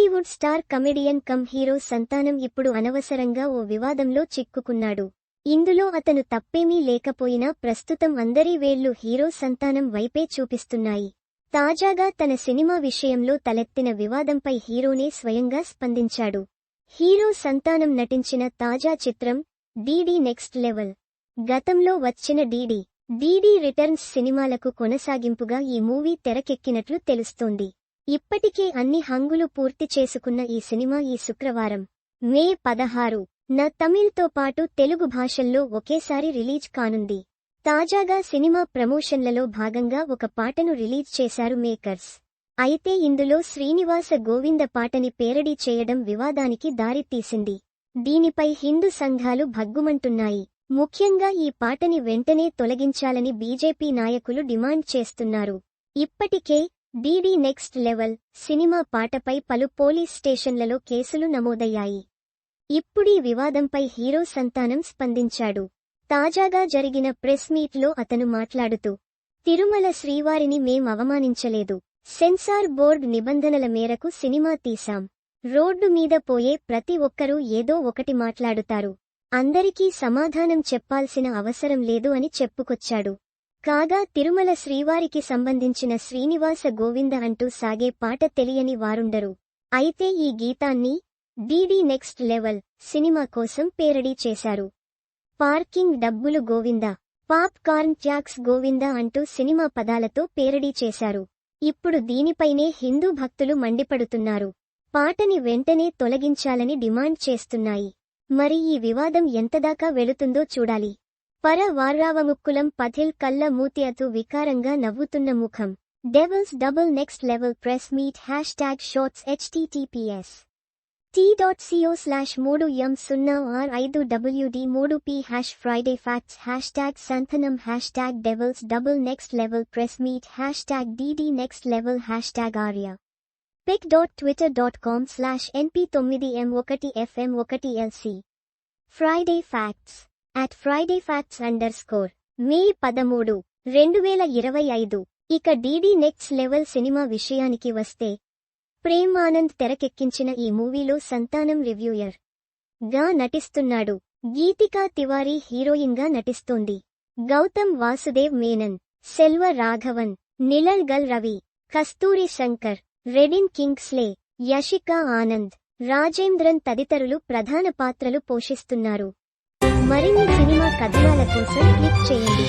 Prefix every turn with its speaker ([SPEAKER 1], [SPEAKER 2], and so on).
[SPEAKER 1] Tollywood star comedian come hero Santhanam ఇప్పుడు అనవసరంగా ఓ వివాదంలో చిక్కుకున్నాడు. ఇందులో అతను తప్పేమీ లేకపోయినా ప్రస్తుతం అందరి వేళ్ళు హీరో సంతానం వైపే చూపిస్తున్నాయి. తాజాగా తన సినిమా విషయంలో తలెత్తిన వివాదంపై హీరోనే స్వయంగా స్పందించాడు. హీరో సంతానం నటించిన తాజా చిత్రం డీడీ నెక్స్ట్ లెవెల్. గతంలో వచ్చిన డీడీ. డీడీ రిటర్న్స్ సినిమాలకు కొనసాగింపుగా ఈ మూవీ తెరకెక్కినట్లు తెలుస్తోంది. ఇప్పటికే అన్ని హంగులు పూర్తి చేసుకున్న ఈ సినిమా ఈ శుక్రవారం మే పదహారు. న తమిళ్తో పాటు తెలుగు భాషల్లో ఒకేసారి రిలీజ్ కానుంది. తాజాగా సినిమా ప్రమోషన్లలో భాగంగా ఒక పాటను రిలీజ్ చేశారు మేకర్స్. అయితే ఇందులో శ్రీనివాస గోవింద పాటని పేరడీ చేయడం వివాదానికి దారితీసింది దీనిపై హిందూ సంఘాలు భగ్గుమంటున్నాయి. ముఖ్యంగా ఈ పాటని వెంటనే తొలగించాలని బీజేపీ నాయకులు డిమాండ్ చేస్తున్నారు. ఇప్పటికే డీడీ నెక్స్ట్ లెవెల్ సినిమా పాటపై పలు పోలీస్ స్టేషన్లలో కేసులు నమోదయ్యాయి. ఇప్పుడీ వివాదంపై హీరో సంతానం స్పందించాడు. తాజాగా జరిగిన ప్రెస్ మీట్లో అతను మాట్లాడుతూ తిరుమల శ్రీవారిని మేం అవమానించలేదు. సెన్సార్ బోర్డు నిబంధనల మేరకు సినిమా తీశాం. రోడ్డు మీద పోయే ప్రతి ఒక్కరూ ఏదో ఒకటి మాట్లాడుతారు. అందరికీ సమాధానం చెప్పాల్సిన అవసరం లేదు అని చెప్పుకొచ్చాడు. కాగా తిరుమల శ్రీవారికి సంబంధించిన శ్రీనివాస గోవింద అంటూ సాగే పాట తెలియని వారుండరు. అయితే ఈ గీతాన్ని డీడీ నెక్స్ట్ లెవెల్ సినిమా కోసం పేరడీ చేశారు. పార్కింగ్ డబ్బులు Govinda popcorn tax Govinda అంటూ సినిమా పదాలతో పేరడీ చేశారు. ఇప్పుడు దీనిపైనే హిందూ భక్తులు మండిపడుతున్నారు. పాటని వెంటనే తొలగించాలని డిమాండ్ చేస్తున్నాయి. మరి ఈ వివాదం ఎంతదాకా వెళుతుందో చూడాలి. పర వార్రావముక్కులం పథిల్ కళ్ళ మూతి అతు వికారంగా నవ్వుతున్న ముఖం. Devils double next level press meet hash tag shorts HTTPS T dot CO slash మూడు ఎం సున్నా ఆర్ ఐదు డబ్ల్యూడి మూడు P hash Friday facts hash tag Santhanam hash tag devils double next level press meet hash tag DD next level hash tag Arya pic dot Twitter dot com slash NP తొమ్మిది M ఒకటి FM ఒకటి LC Friday facts at Friday facts underscore May పదమూడు రెండు వేల ఇరవై ఐదు. ఇక DD next level cinema విషయానికి వస్తే ప్రేమ్ ఆనంద్ తెరకెక్కించిన ఈ మూవీలో సంతానం రివ్యూయర్గా నటిస్తున్నాడు. గీతికా తివారీ హీరోయిన్గా నటిస్తోంది. గౌతమ్ వాసుదేవ్ మేనన్ సెల్వ రాఘవన్ నిలల్ గల్ రవి కస్తూరి శంకర్ రెడిన్ కింగ్స్లే యషికా ఆనంద్ రాజేంద్రన్ తదితరులు ప్రధాన పాత్రలు పోషిస్తున్నారు. మరిన్ని సినిమా కథనాల కోసం క్లిక్ చేయండి.